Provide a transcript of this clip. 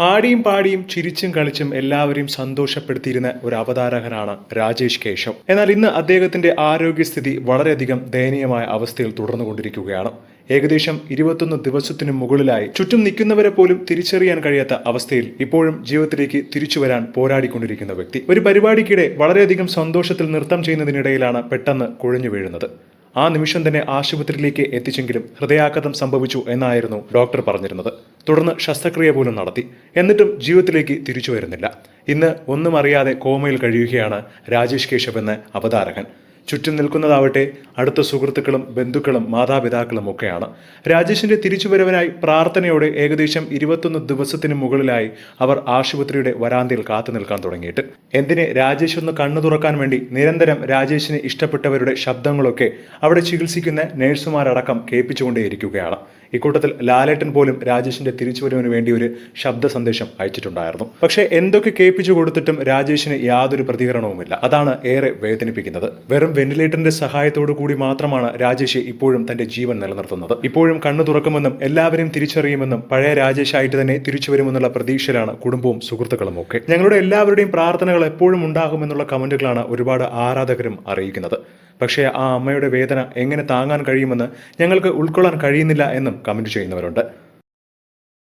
ആടിയും പാടിയും ചിരിച്ചും കളിച്ചും എല്ലാവരെയും സന്തോഷപ്പെടുത്തിയിരുന്ന ഒരു അവതാരകനാണ് രാജേഷ് കേശവ്. എന്നാൽ ഇന്ന് അദ്ദേഹത്തിന്റെ ആരോഗ്യസ്ഥിതി വളരെയധികം ദയനീയമായ അവസ്ഥയിൽ തുടർന്നുകൊണ്ടിരിക്കുകയാണ്. ഏകദേശം ഇരുപത്തൊന്ന് ദിവസത്തിനു മുകളിലായി ചുറ്റും നിൽക്കുന്നവരെ പോലും തിരിച്ചറിയാൻ കഴിയാത്ത അവസ്ഥയിൽ ഇപ്പോഴും ജീവിതത്തിലേക്ക് തിരിച്ചു വരാൻ പോരാടിക്കൊണ്ടിരിക്കുന്ന വ്യക്തി. ഒരു പരിപാടിക്കിടെ വളരെയധികം സന്തോഷത്തിൽ നൃത്തം ചെയ്യുന്നതിനിടയിലാണ് പെട്ടെന്ന് കുഴഞ്ഞു വീഴുന്നത്. ആ നിമിഷം തന്നെ ആശുപത്രിയിലേക്ക് എത്തിച്ചെങ്കിലും ഹൃദയാഘാതം സംഭവിച്ചു എന്നായിരുന്നു ഡോക്ടർ പറഞ്ഞിരുന്നത്. തുടർന്ന് ശസ്ത്രക്രിയ പോലും നടത്തി. എന്നിട്ടും ജീവിതത്തിലേക്ക് തിരിച്ചു വരുന്നില്ല. ഇന്ന് ഒന്നും അറിയാതെ കോമയിൽ കഴിയുകയാണ് രാജേഷ് കേശവ് എന്ന അവതാരകൻ. ചുറ്റും നിൽക്കുന്നതാവട്ടെ അടുത്ത സുഹൃത്തുക്കളും ബന്ധുക്കളും മാതാപിതാക്കളും ഒക്കെയാണ് രാജേഷിന്റെ തിരിച്ചുവരവിനായി പ്രാർത്ഥനയോടെ ഏകദേശം ഇരുപത്തൊന്ന് ദിവസത്തിന് മുകളിലായി അവർ ആശുപത്രിയുടെ വരാന്തയിൽ കാത്തു നിൽക്കാൻ തുടങ്ങിയിട്ട്. എന്തിനെ രാജേഷ് ഒന്ന് കണ്ണു തുറക്കാൻ വേണ്ടി നിരന്തരം രാജേഷിന് ഇഷ്ടപ്പെട്ടവരുടെ ശബ്ദങ്ങളൊക്കെ അവിടെ ചികിത്സിക്കുന്ന നഴ്സുമാരടക്കം കേൾപ്പിച്ചുകൊണ്ടേയിരിക്കുകയാണ്. ഇക്കൂട്ടത്തിൽ ലാലേട്ടൻ പോലും രാജേഷിന്റെ തിരിച്ചുവരവിന് വേണ്ടി ഒരു ശബ്ദ സന്ദേശം അയച്ചിട്ടുണ്ടായിരുന്നു. പക്ഷേ എന്തൊക്കെ കേൾപ്പിച്ചു കൊടുത്തിട്ടും രാജേഷിന് യാതൊരു പ്രതികരണവുമില്ല. അതാണ് ഏറെ വേദനിപ്പിക്കുന്നത്. വെറും വെന്റിലേറ്ററിന്റെ സഹായത്തോടു കൂടി മാത്രമാണ് രാജേഷ് ഇപ്പോഴും തന്റെ ജീവൻ നിലനിർത്തുന്നത്. ഇപ്പോഴും കണ്ണു തുറക്കുമെന്നും എല്ലാവരെയും തിരിച്ചറിയുമെന്നും പഴയ രാജേഷ് ആയിട്ട് തന്നെ തിരിച്ചു വരുമെന്നുള്ള പ്രതീക്ഷയിലാണ് കുടുംബവും സുഹൃത്തുക്കളും ഒക്കെ. ഞങ്ങളുടെ എല്ലാവരുടെയും പ്രാർത്ഥനകൾ എപ്പോഴും ഉണ്ടാകുമെന്നുള്ള കമന്റുകളാണ് ഒരുപാട് ആരാധകരും അറിയിക്കുന്നത്. പക്ഷേ ആ അമ്മയുടെ വേദന എങ്ങനെ താങ്ങാൻ കഴിയുമെന്ന് ഞങ്ങൾക്ക് ഉൾക്കൊള്ളാൻ കഴിയുന്നില്ല എന്നും കമന്റ് ചെയ്യുന്നവരുണ്ട്